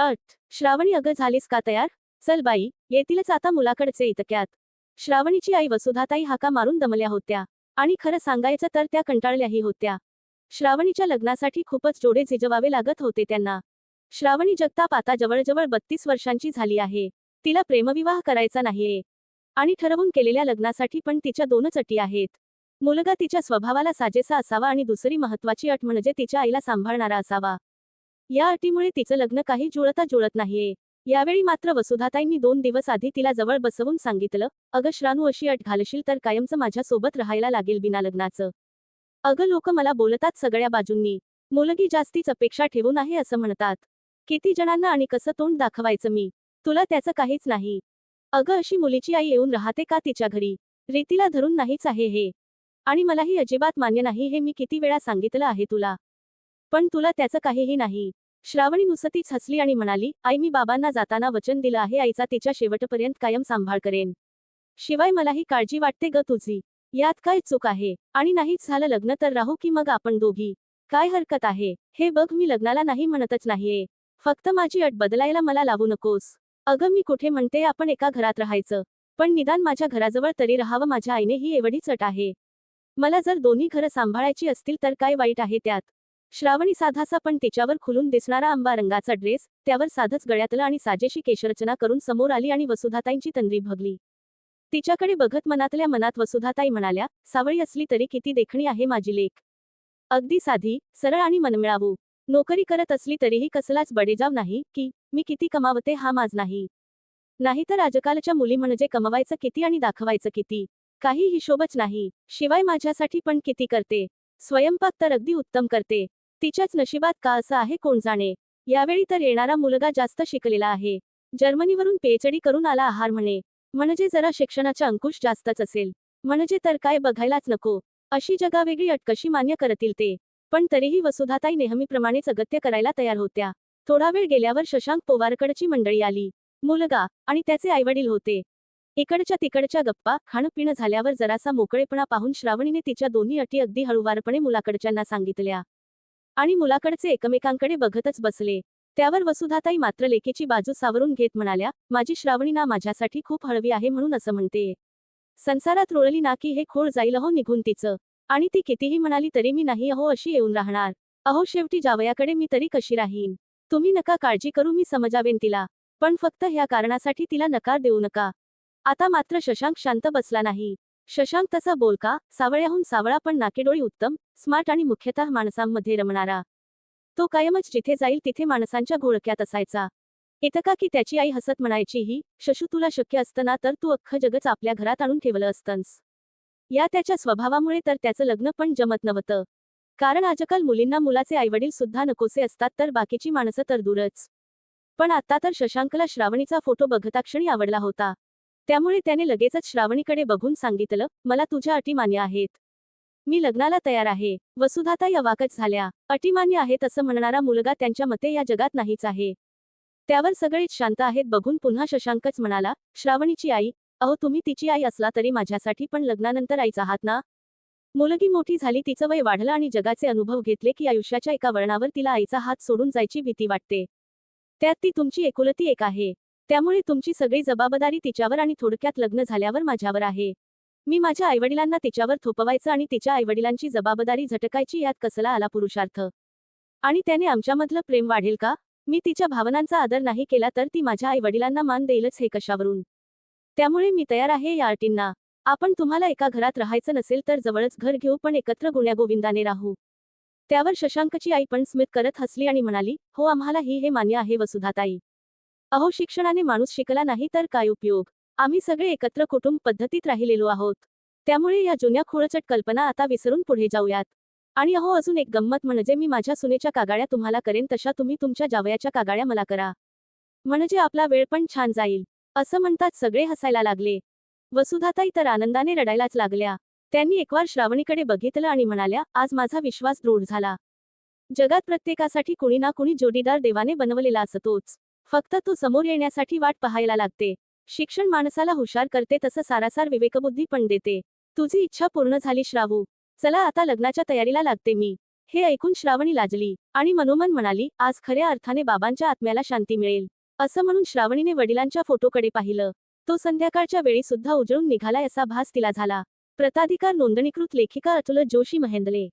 अट श्रावणी अगं झालीस का तयार? चल बाई येतीलच आता मुलाकडचे इतक्यात. श्रावणीची आई वसुधाताई हाका मारून दमल्या होत्या आणि खरं सांगायचं तर त्या कंटाळल्याही होत्या. श्रावणीच्या लग्नासाठी खूपच जोडे झिजवावे लागत होते त्यांना. श्रावणी जगताप आता जवळजवळ बत्तीस वर्षांची झाली आहे. तिला प्रेमविवाह करायचा नाहीये. आणि ठरवून केलेल्या लग्नासाठी पण तिच्या दोनच अटी आहेत. मुलगा तिच्या स्वभावाला साजेसा असावा आणि दुसरी महत्वाची अट म्हणजे तिच्या आईला सांभाळणारा असावा. या अटीमुळे तिचं लग्न काही जुळता जुळत नाहीये. यावेळी मात्र वसुधाताईंनी दोन दिवस आधी तिला जवळ बसवून सांगितलं अगं श्रानू अशी अट घालशील तर कायमचं माझ्या सोबत राहायला लागेल बिना लग्नाचं. अगं लोक मला बोलतात सगळ्या बाजूंनी. मुलगी जास्तीच अपेक्षा ठेवून आहे असं म्हणतात. किती जणांना आणि कसं तोंड दाखवायचं मी? तुला त्याचं काहीच नाही. अगं अशी मुलीची आई येऊन राहते का तिच्या घरी? रीतीला धरून नाहीच आहे हे. आणि मलाही अजिबात मान्य नाही हे मी किती वेळा सांगितलं आहे तुला. पण तुला त्याचं काहीही नाही. श्रावणी नुसतीच हसली आणि म्हणाली आई मी बाबांना जाताना वचन दिलं आहे आईचा तिच्या शेवटपर्यंत कायम सांभाळ करेन. शिवाय मलाही काळजी वाटते ग तुझी. यात काय चूक आहे? आणि नाहीच झालं लग्न तर राहू की मग आपण दोघी? काय हरकत आहे? हे बघ मी लग्नाला नाही म्हणतच नाहीये. फक्त माझी अट बदलायला मला लावू नकोस. अगं मी कुठे म्हणते आपण एका घरात राहायचं. पण निदान माझ्या घराजवळ तरी राहावं माझ्या आईने ही एवढीच अट आहे. मला जर दोन्ही घरं सांभाळायची असतील तर काय वाईट आहे त्यात? श्रावणी साधासा पण तिच्यावर खुलून दिसणारा आंबा रंगाचा ड्रेस त्यावर साधच गळ्यातलं आणि साजेशी केशरचना करून समोर आली आणि वसुधाताईंची तंद्री भगली. तिच्याकडे बघत मनातल्या मनात वसुधाताई म्हणाल्या सावळी असली तरी किती देखणी आहे माझी लेख. अगदी साधी सरळ आणि मनमिळावू. नोकरी करत असली तरीही कसलाच बडेजाव नाही की मी किती कमावते हा माझ नाही. नाहीतर आजकालच्या मुली म्हणजे कमवायचं किती आणि दाखवायचं किती? काही हिशोबच नाही. शिवाय माझ्यासाठी पण किती करते? स्वयंपाक तर अगदी उत्तम करते. तिच्याच नशिबात का असं आहे कोण जाणे? यावेळी तर येणारा मुलगा जास्त शिकलेला आहे. जर्मनीवरून पीएचडी करून आला आहार म्हणे. म्हणजे जरा शिक्षणाचा अंकुश जास्तच असेल. म्हणजे तर काय बघायलाच नको. अशी जगावेगळी अटकशी मान्य करतील ते. पण तरीही वसुधाताई नेहमीप्रमाणेच अगत्य करायला तयार होत्या. थोडा वेळ गेल्यावर शशांक पोवारकडची मंडळी आली. मुलगा आणि त्याचे आईवडील होते. इकडच्या तिकडच्या गप्पा खाणपिणं झाल्यावर जरासा मोकळेपणा पाहून श्रावणीने तिच्या दोन्ही अटी अगदी हळूवारपणे मुलाकडच्यांना सांगितल्या. आणि मुलाकडचे एकमेकांकडे बघतच बसले. त्यावर वसुधाताई मात्र लेखेची बाजू सावरून घेत म्हणाल्या माझी श्रावणी ना माझ्यासाठी खूप हळवी आहे म्हणून असं म्हणते. संसारात रोळली ना की हे खोळ जाईल अहो निघून तिचं. आणि ती कितीही म्हणाली तरी मी नाही अहो अशी येऊन राहणार. अहो शेवटी जावयाकडे मी तरी कशी राहीन? तुम्ही नका काळजी करू मी समजावेन तिला. पण फक्त ह्या कारणासाठी तिला नकार देऊ नका. आता मात्र शशांक शांत बसला नाही. शशांक तसा बोलका सावळ्याहून सावळा पण नाकेडोळी उत्तम स्मार्ट आणि मुख्यतः माणसांमध्ये रमणारा. तो कायमच जिथे जाईल तिथे माणसांच्या घोळक्यात असायचा. इतका की त्याची आई हसत म्हणायची ही शशू तुला शक्य असताना तर तू अख्खं जगच आपल्या घरात आणून ठेवलं असतंस या त्याच्या स्वभावामुळे तर त्याचं लग्न पण जमत नव्हतं. कारण आजकाल मुलींना मुलाचे आईवडील सुद्धा नकोसे असतात तर बाकीची माणसं तर दूरच. पण आता तर शशांकला श्रावणीचा फोटो बघताक्षणी आवडला होता. त्यामुळे त्याने लगेचच श्रावणीकडे बघून सांगितलं मला तुझ्या अटी मान्य आहेत. मी लग्नाला तयार आहे. वसुधाता या वाकच झाल्या. अटी मान्य आहेत असं म्हणणारा मुलगा त्यांच्या मते या जगात नाहीच आहे. त्यावर सगळेच शांत आहेत बघून पुन्हा शशांकच म्हणाला श्रावणीची आई अहो तुम्ही तिची आई असला तरी माझ्यासाठी पण लग्नानंतर आईच आहात ना? मुलगी मोठी झाली तिचं वय वाढलं आणि जगाचे अनुभव घेतले की आयुष्याच्या एका वळणावर तिला आईचा हात सोडून जायची भीती वाटते. त्यात ती तुमची एकुलती एक आहे. त्यामुळे तुमची सगळी जबाबदारी तिच्यावर आणि थोडक्यात लग्न झाल्यावर माझ्यावर आहे. मी माझ्या आईवडिलांना तिच्यावर थोपवायचं आणि तिच्या आईवडिलांची जबाबदारी झटकायची यात कसला आला पुरुषार्थ? आणि त्याने आमच्यामधलं प्रेम वाढेल का? मी तिच्या भावनांचा आदर नाही केला तर ती माझ्या आईवडिलांना मान देईलच हे कशावरून? त्यामुळे मी तयार आहे या अटींना. आपण तुम्हाला एका घरात राहायचं नसेल तर जवळच घर घेऊ पण एकत्र गुण्यागोविंदाने राहू. त्यावर शशांकची आई पण स्मित करत हसली आणि म्हणाली हो आम्हाला ही हे मान्य आहे वसुधाताई. अहो शिक्षणाने माणूस शिकला नाही तर काय उपयोग? आम्ही सगळे एकत्र कुटुंब पद्धतीत राहिलेलो आहोत. त्यामुळे या जुन्या खोळचट कल्पना आता विसरून पुढे जाऊयात. आणि अहो अजून एक गंमत म्हणजे मी माझ्या सुनेच्या कागाळ्या तुम्हाला करेन तशा तुम्ही तुमच्या जावयाच्या कागाळ्या मला करा. म्हणजे आपला वेळ पण छान जाईल. असं म्हणतात सगळे हसायला लागले. वसुधाताई तर आनंदाने रडायलाच लागल्या. त्यांनी एकवार श्रावणीकडे बघितलं आणि म्हणाल्या आज माझा विश्वास दृढ झाला. जगात प्रत्येकासाठी कुणी ना कुणी जोडीदार देवाने बनवलेला असतोच. फक्त तू समोर येण्यासाठी वाट पाहायला लागते. शिक्षण माणसाला हुशार करते तसं सारासार विवेकबुद्धी पण देते. तुझी इच्छा पूर्ण झाली श्रावू. चला आता लग्नाच्या तयारीला लागते मी. हे ऐकून श्रावणी लाजली आणि मनोमन म्हणाली आज खऱ्या अर्थाने बाबांच्या आत्म्याला शांती मिळेल. असं म्हणून श्रावणीने वडिलांच्या फोटोकडे पाहिलं. तो संध्याकाळच्या वेळी सुद्धा उजळून निघालाय असा भास तिला झाला. प्रताधिकार नोंदणीकृत लेखिका अतुल जोशी महेंदले